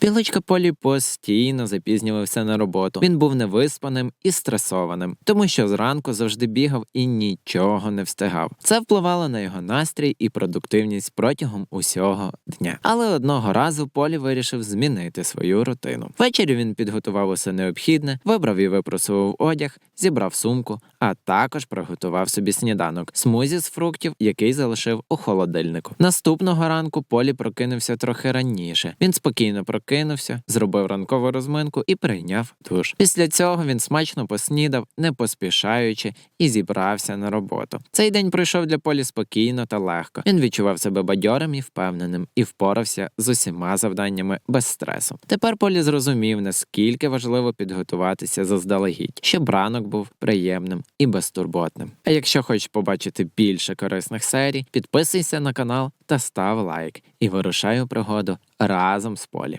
Білочка Полі постійно запізнювався на роботу. Він був невиспаним і стресованим, тому що зранку завжди бігав і нічого не встигав. Це впливало на його настрій і продуктивність протягом усього дня. Але одного разу Полі вирішив змінити свою рутину. Ввечері він підготував усе необхідне, вибрав і випросував одяг, зібрав сумку, а також приготував собі сніданок смузі з фруктів, який залишив у холодильнику. Наступного ранку Полі прокинувся трохи раніше. Він спокійно прокинувся, зробив ранкову розминку і прийняв душ. Після цього він смачно поснідав, не поспішаючи, і зібрався на роботу. Цей день пройшов для Полі спокійно та легко. Він відчував себе бадьорим і впевненим і впорався з усіма завданнями без стресу. Тепер Полі зрозумів, наскільки важливо підготуватися заздалегідь, щоб ранок був приємним і безтурботним. А якщо хочеш побачити більше корисних серій, підписуйся на канал та став лайк і вирушай у пригоду разом з Полі.